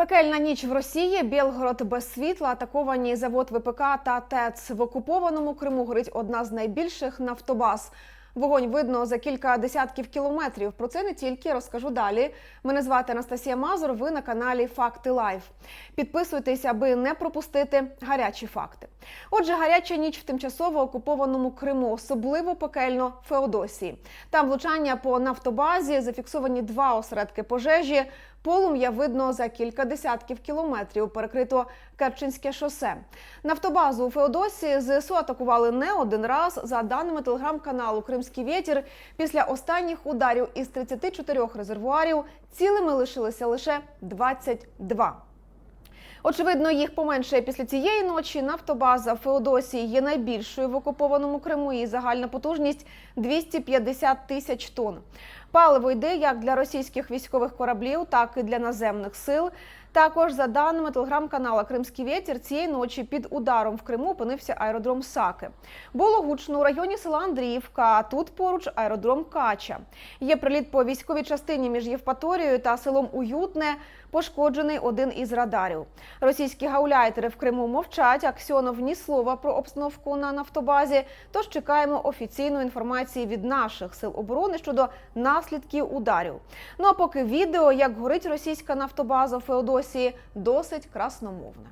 Пекельна ніч в Росії, Білгород без світла, атаковані завод ВПК та ТЕЦ. В окупованому Криму горить одна з найбільших нафтобаз. Вогонь видно за кілька десятків кілометрів. Про це не тільки розкажу далі. Мене звати Анастасія Мазур. Ви на каналі Факти Лайв. Підписуйтесь, аби не пропустити гарячі факти. Отже, гаряча ніч в тимчасово окупованому Криму, особливо пекельно Феодосії. Там влучання по нафтобазі зафіксовані два осередки пожежі. Полум'я видно за кілька десятків кілометрів. Перекрито Керченське шосе. Нафтобазу у Феодосії ЗСУ атакували не один раз. За даними телеграм-каналу Кримський вітір. Після останніх ударів із 34 резервуарів цілими лишилися лише 22. Очевидно, їх поменшає після цієї ночі. Нафтобаза Феодосії є найбільшою в окупованому Криму. Її загальна потужність 250 тисяч тонн. Паливо йде як для російських військових кораблів, так і для наземних сил. Також за даними телеграм-канала Кримський вітер, цієї ночі під ударом в Криму опинився аеродром Саки. Було гучно у районі села Андріївка. Тут поруч аеродром Кача. Є приліт по військовій частині між Євпаторією та селом Уютне. Пошкоджений один із радарів. Російські гауляйтери в Криму мовчать. Аксьонов ні слова про обстановку на нафтобазі. Тож чекаємо офіційної інформації від наших сил оборони щодо наслідків ударів. Ну а поки відео, як горить російська нафтобаза в Феодосії, досить красномовне.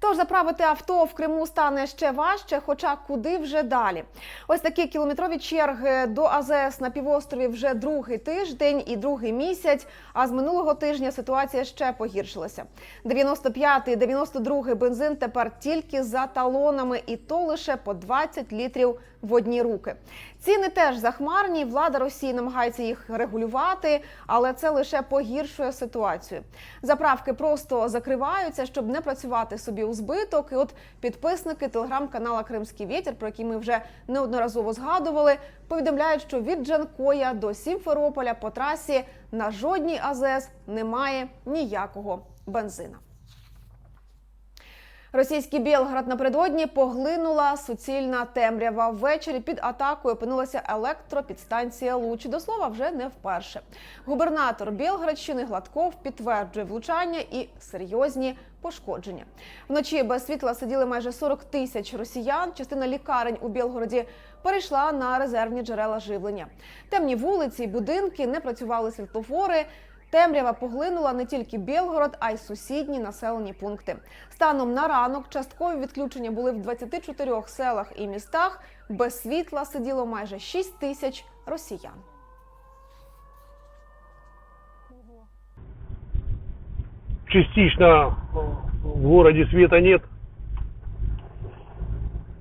Тож заправити авто в Криму стане ще важче, хоча куди вже далі. Ось такі кілометрові черги до АЗС на півострові вже другий тиждень і другий місяць. А з минулого тижня ситуація ще погіршилася. 95-й, 92-й бензин тепер тільки за талонами, і то лише по 20 літрів в одні руки. Ціни теж захмарні. Влада Росії намагається їх регулювати, але це лише погіршує ситуацію. Заправки просто закриваються, щоб не працювати собі у збиток. І от підписники телеграм-канала Кримський вітер, про який ми вже неодноразово згадували, повідомляють, що від Джанкоя до Сімферополя по трасі на жодній АЗС немає ніякого бензина. Російський Білград напередодні поглинула суцільна темрява. Ввечері під атакою опинилася електропідстанція Луч. До слова, вже не вперше. Губернатор Білградщини Гладков підтверджує влучання і серйозні пошкодження. Вночі без світла сиділи майже 40 тисяч росіян. Частина лікарень у Білгороді перейшла на резервні джерела живлення. Темні вулиці, будинки не працювали світлофори. Темрява поглинула не тільки Білгород, а й сусідні населені пункти. Станом на ранок часткові відключення були в 24 селах і містах. Без світла сиділо майже 6 тисяч росіян. частично в городе света нет.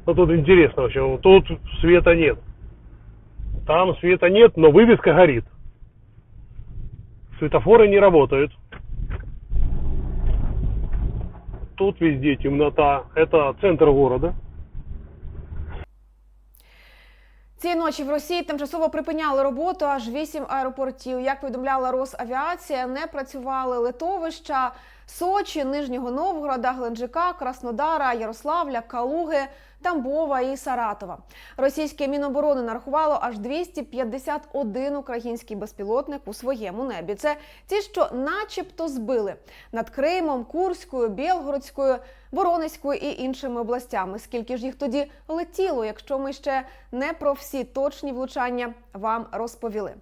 Ну тут интересно вообще, тут света нет. Там света нет, но вывеска горит. Светофоры не работают. Тут везде темнота. Это центр города. Цієї ночі в Росії тимчасово припиняли роботу аж вісім аеропортів. Як повідомляла Росавіація, не працювали литовища Сочі, Нижнього Новгорода, Геленджика, Краснодара, Ярославля, Калуги, Тамбова і Саратова. Російське міноборони нарахувало аж 251 український безпілотник у своєму небі. Це ті, що, начебто, збили над Кримом, Курською, Білгородською, Воронезькою і іншими областями. Скільки ж їх тоді летіло, якщо ми ще не про всі точні влучання вам розповіли?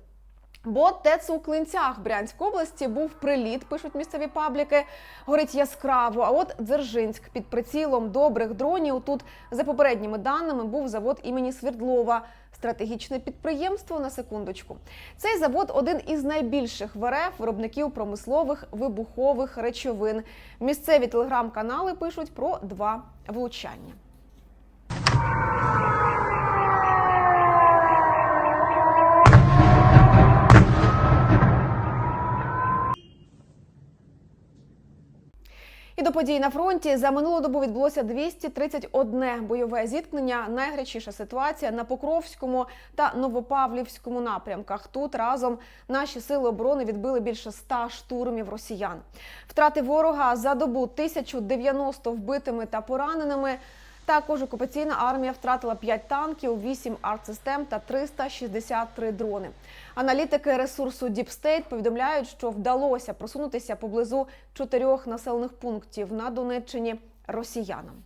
Бо ТЕЦ у Клинцях Брянської області був приліт, пишуть місцеві пабліки. Горить яскраво. А от Дзержинськ під прицілом добрих дронів. Тут за попередніми даними був завод імені Свердлова. Стратегічне підприємство на секундочку. Цей завод один із найбільших в РФ виробників промислових вибухових речовин. Місцеві телеграм-канали пишуть про два влучання. До подій на фронті за минулу добу відбулося 231 бойове зіткнення. Найгарячіша ситуація на Покровському та Новопавлівському напрямках. Тут разом наші сили оборони відбили більше 100 штурмів росіян. Втрати ворога за добу 1090 вбитими та пораненими. Також окупаційна армія втратила 5 танків, 8 артсистем та 363 дрони. Аналітики ресурсу State повідомляють, що вдалося просунутися поблизу чотирьох населених пунктів на Донеччині росіянам.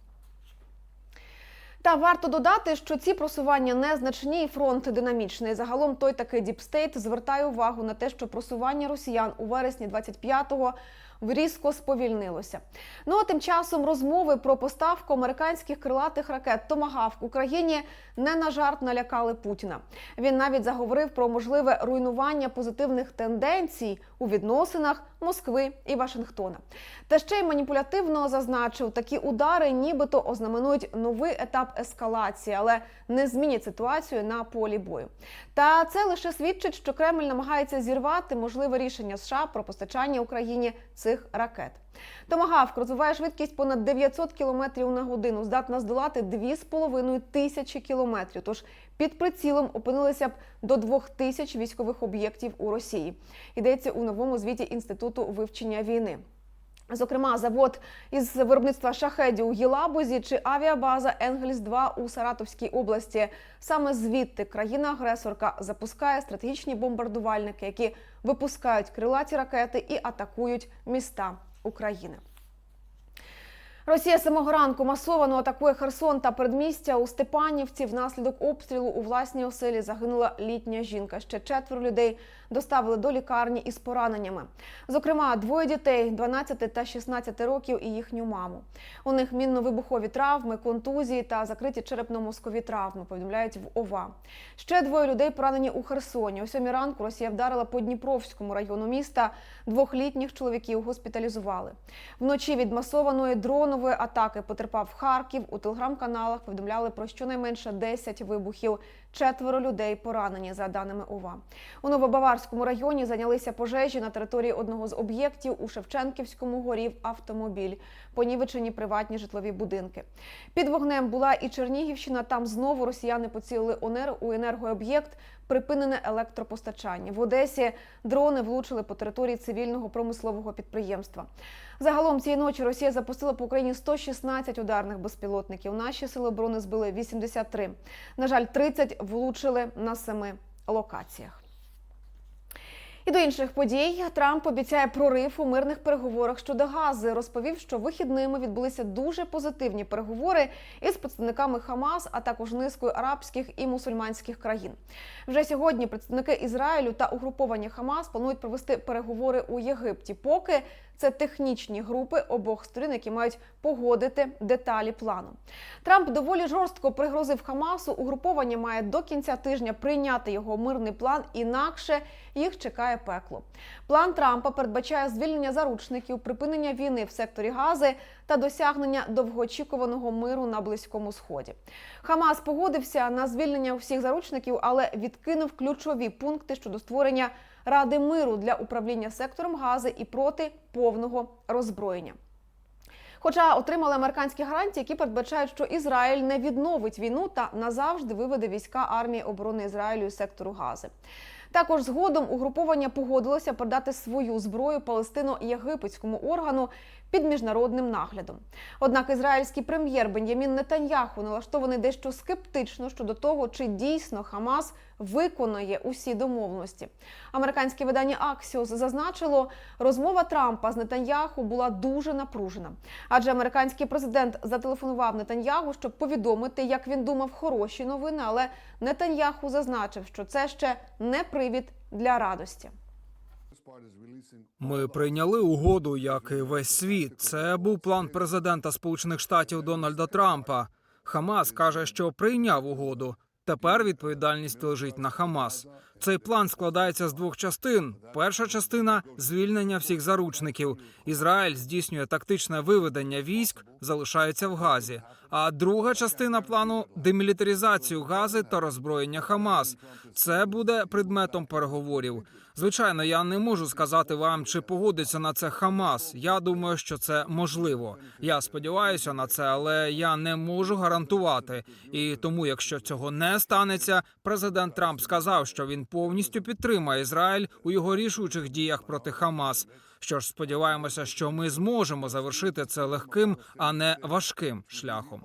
Та варто додати, що ці просування незначні і фронт динамічний. Загалом той таки Діпстейт звертає увагу на те, що просування росіян у вересні 25-го різко сповільнилося. Ну а тим часом розмови про поставку американських крилатих ракет Томагавк Україні не на жарт налякали Путіна. Він навіть заговорив про можливе руйнування позитивних тенденцій у відносинах Москви і Вашингтона. Та ще й маніпулятивно зазначив, такі удари нібито ознаменують новий етап ескалації, але не змінять ситуацію на полі бою. Та це лише свідчить, що Кремль намагається зірвати можливе рішення США про постачання Україні цих ракет. Томагавк розвиває швидкість понад 900 км на годину, здатна здолати 2,5 тисячі кілометрів. Тож під прицілом опинилися б до 2 тисяч військових об'єктів у Росії. Йдеться у новому звіті інституту вивчення війни. Зокрема, завод із виробництва шахедів у Єлабузі чи авіабаза Енгельс 2 у Саратовській області. Саме звідти країна-агресорка запускає стратегічні бомбардувальники, які випускають крилаті ракети і атакують міста України. Росія самого ранку масово атакує Херсон та передмістя у Степанівці. Внаслідок обстрілу у власній оселі загинула літня жінка. Ще четверо людей доставили до лікарні із пораненнями. Зокрема, двоє дітей 12 та 16 років і їхню маму. У них мінно-вибухові травми, контузії та закриті черепно-мозкові травми. Повідомляють в ОВА. Ще двоє людей поранені у Херсоні. О сьомій ранку Росія вдарила по Дніпровському району міста. Двох літніх чоловіків госпіталізували. Вночі від масованої дронової атаки потерпав Харків. У телеграм-каналах повідомляли про щонайменше 10 вибухів. Четверо людей поранені за даними ОВА. У Новобаварському районі зайнялися пожежі на території одного з об'єктів. У Шевченківському горів автомобіль. Понівечені приватні житлові будинки. Під вогнем була і Чернігівщина. Там знову росіяни поцілили ОНЕР у енергооб'єкт. Припинене електропостачання в Одесі. Дрони влучили по території цивільного промислового підприємства. Загалом цієї ночі Росія запустила по Україні 116 ударних безпілотників. Наші сили оборони збили 83. На жаль, 30 влучили на семи локаціях. І до інших подій Трамп обіцяє прорив у мирних переговорах щодо гази. Розповів, що вихідними відбулися дуже позитивні переговори із представниками Хамас, а також низкою арабських і мусульманських країн. Вже сьогодні представники Ізраїлю та угруповання Хамас планують провести переговори у Єгипті. Поки це технічні групи обох сторін, які мають погодити деталі плану. Трамп доволі жорстко пригрозив Хамасу. Угруповання має до кінця тижня прийняти його мирний план, інакше їх чекає пекло. План Трампа передбачає звільнення заручників, припинення війни в секторі Гази та досягнення довгоочікуваного миру на близькому сході. Хамас погодився на звільнення всіх заручників, але відкинув ключові пункти щодо створення ради миру для управління сектором Гази і проти повного роззброєння. Хоча отримали американські гарантії, які передбачають, що Ізраїль не відновить війну та назавжди виведе війська армії оборони Ізраїлю із сектору Гази. Також згодом угруповання погодилося передати свою зброю палестино-єгипетському органу під міжнародним наглядом. Однак ізраїльський прем'єр Бен'ямін Нетаньяху налаштований дещо скептично щодо того, чи дійсно Хамас виконує усі домовленості. Американське видання Axios зазначило, розмова Трампа з Нетаньяху була дуже напружена, адже американський президент зателефонував Нетаньяху, щоб повідомити, як він думав, хороші новини. Але Нетаньяху зазначив, що це ще не привід для радості. Ми прийняли угоду, як і весь світ. Це був план президента Сполучених Штатів Дональда Трампа. Хамас каже, що прийняв угоду. Тепер відповідальність лежить на Хамас. Цей план складається з двох частин. Перша частина звільнення всіх заручників. Ізраїль здійснює тактичне виведення військ, залишається в Газі. А друга частина плану демілітаризацію Гази та роззброєння Хамас. Це буде предметом переговорів. Звичайно, я не можу сказати вам, чи погодиться на це Хамас. Я думаю, що це можливо. Я сподіваюся на це, але я не можу гарантувати. І тому, якщо цього не станеться, президент Трамп сказав, що він повністю підтримає Ізраїль у його рішучих діях проти Хамас. Що ж, сподіваємося, що ми зможемо завершити це легким, а не важким шляхом.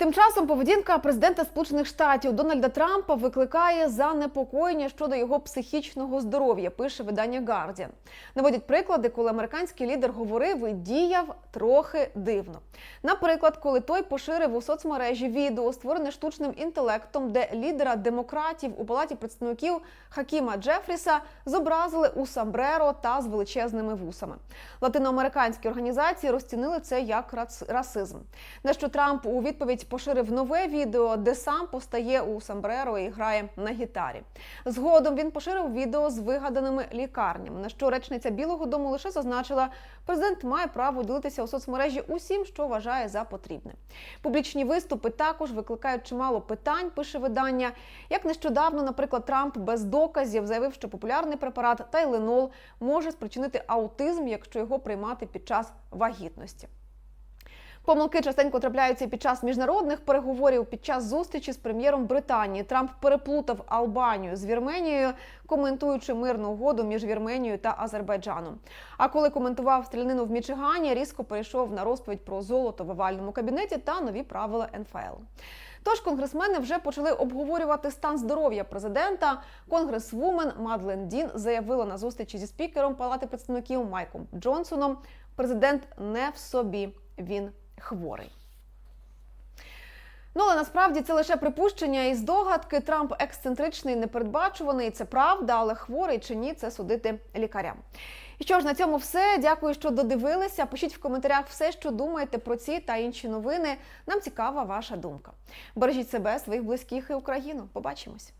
Тим часом поведінка президента Сполучених Штатів Дональда Трампа викликає занепокоєння щодо його психічного здоров'я. Пише видання Guardian. Наводять приклади, коли американський лідер говорив і діяв трохи дивно. Наприклад, коли той поширив у соцмережі відео, створене штучним інтелектом, де лідера демократів у палаті представників Хакіма Джефріса зобразили у самбреро та з величезними вусами. Латиноамериканські організації розцінили це як расизм. На що Трамп у відповідь поширив нове відео, де сам постає у самбреро і грає на гітарі. Згодом він поширив відео з вигаданими лікарнями. На що речниця Білого Дому лише зазначила, президент має право ділитися у соцмережі усім, що вважає за потрібне. Публічні виступи також викликають чимало питань. Пише видання. Як нещодавно, наприклад, Трамп без доказів заявив, що популярний препарат Тайленол може спричинити аутизм, якщо його приймати під час вагітності. Помилки частенько трапляються під час міжнародних переговорів. Під час зустрічі з прем'єром Британії Трамп переплутав Албанію з Вірменією, коментуючи мирну угоду між Вірменією та Азербайджаном. А коли коментував стрілянину в Мічигані, різко перейшов на розповідь про золото в овальному кабінеті та нові правила НФЛ. Тож конгресмени вже почали обговорювати стан здоров'я президента. Конгресвумен Мадлен Дін заявила на зустрічі зі спікером Палати представників Майком Джонсоном. Президент не в собі, він хворий. Ну але насправді це лише припущення і здогадки. Трамп ексцентричний, непередбачуваний. Це правда, але хворий чи ні, це судити лікарям. І що ж на цьому все. Дякую, що додивилися. Пишіть в коментарях все, що думаєте про ці та інші новини. Нам цікава ваша думка. Бережіть себе, своїх близьких і Україну. Побачимось.